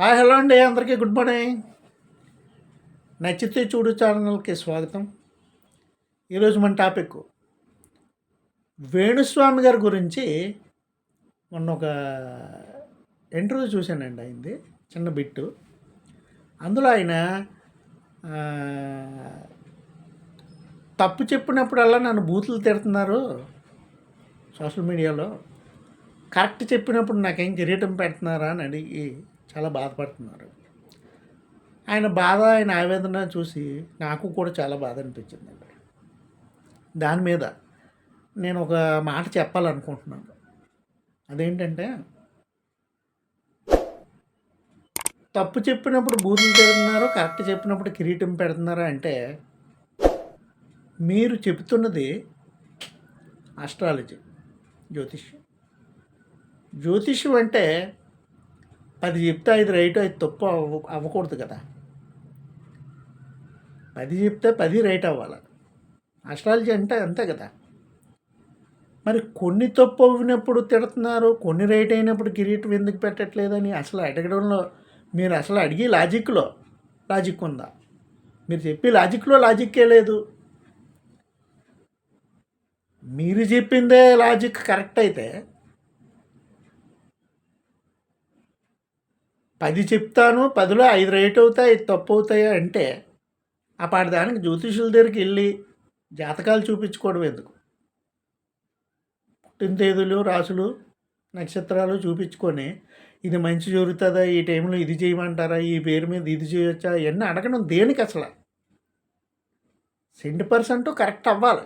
Hi hello అండి. అందరికీ good morning. నచ్చితే చూడు ఛానల్కి స్వాగతం. ఈరోజు మన టాపిక్ వేణుస్వామి గారి గురించి మొన్న ఒక ఇంటర్వ్యూ చూశానండి అయింది చిన్న బిట్టు. అందులో ఆయన తప్పు చెప్పినప్పుడల్లా నన్ను బూతులు తిడుతున్నారు సోషల్ మీడియాలో. కరెక్ట్ చెప్పినప్పుడు నాకేం కిరీటం పెడుతున్నారా అని అడిగి చాలా బాధపడుతున్నారు. ఆయన బాధ ఆయన ఆవేదన చూసి నాకు కూడా చాలా బాధ అనిపించిందండి దాని మీద నేను ఒక మాట చెప్పాలనుకుంటున్నాను. అదేంటంటే తప్పు చెప్పినప్పుడు బూతులు తిడుతున్నారు కరెక్ట్ చెప్పినప్పుడు కిరీటం పెడుతున్నారా అంటే మీరు చెబుతున్నది ఆస్ట్రాలజీ జ్యోతిష్యం. జ్యోతిష్యం అంటే పది చెప్తే ఐదు రైట్ ఐదు తప్పు అవ్వ అవ్వకూడదు కదా. పది చెప్తే పది రైట్ అవ్వాలి. అస్ట్రాలజీ అంటే అంతే కదా. మరి కొన్ని తప్పు అవ్వినప్పుడు తిడుతున్నారు కొన్ని రైట్ అయినప్పుడు కిరీటం ఎందుకు పెట్టట్లేదని అసలు అడగడంలో మీరు అసలు అడిగి లాజిక్లో లాజిక్ ఉందా? మీరు చెప్పి లాజిక్లో లాజిక్కే లేదు. మీరు చెప్పిందే లాజిక్ కరెక్ట్ అయితే పది చెప్తాను పదిలో ఐదు రైట్ అవుతాయి ఐదు తప్పు అవుతాయా అంటే ఆ దానికి జ్యోతిషుల దగ్గరికి వెళ్ళి జాతకాలు చూపించుకోవడం ఎందుకు? పుట్టిన తేదీలు రాసులు నక్షత్రాలు చూపించుకొని ఇది మంచి జరుగుతుందా? ఈ టైంలో ఇది చేయమంటారా? ఈ పేరు మీద ఇది చేయొచ్చా? ఇవన్నీ అడగడం దేనికి అసలు? సెంట్ పర్సెంట్ కరెక్ట్ అవ్వాలి.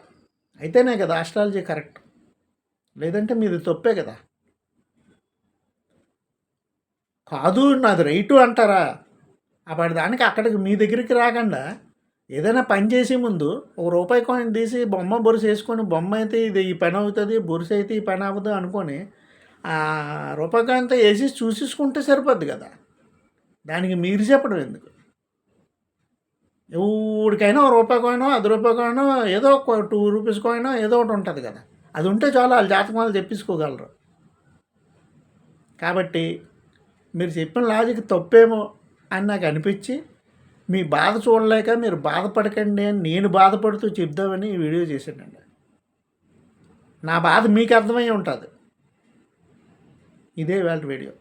అయితేనే కదా ఆస్ట్రాలజీ కరెక్ట్. లేదంటే మీది తప్పే కదా. కాదు నాది రైటు అంటారా? అప్పటి దానికి అక్కడికి మీ దగ్గరికి రాకుండా ఏదైనా పని చేసే ముందు ఒక రూపాయి కాయిన్ తీసి బొమ్మ బొరుసు వేసుకొని బొమ్మ అయితే ఇది ఈ పని అవుతుంది బొరుసు అయితే ఈ పని అవ్వదు అనుకొని ఆ రూపాయి కాయిన్తో వేసి చూసేసుకుంటే సరిపోద్ది కదా. దానికి మీరు చెప్పడం ఎందుకు? ఎవరికైనా ఒక రూపాయి కాయినో అది రూపాయి కాయినో ఏదో ఒక టూ రూపీస్ కాయినో ఏదో ఒకటి ఉంటుంది కదా. అది ఉంటే చాలు వాళ్ళ జాతకం వాళ్ళు తెప్పించుకోగలరు. కాబట్టి మీరు చెప్పిన లాజిక్ తప్పేమో అని నాకు అనిపించి మీ బాధ చూడలేక మీరు బాధపడకండి అని నేను బాధపడుతూ చెప్దామని ఈ వీడియో చేశానండి. నా బాధ మీకు అర్థమై ఉంటుంది. ఇదే వాళ్ళ వీడియో.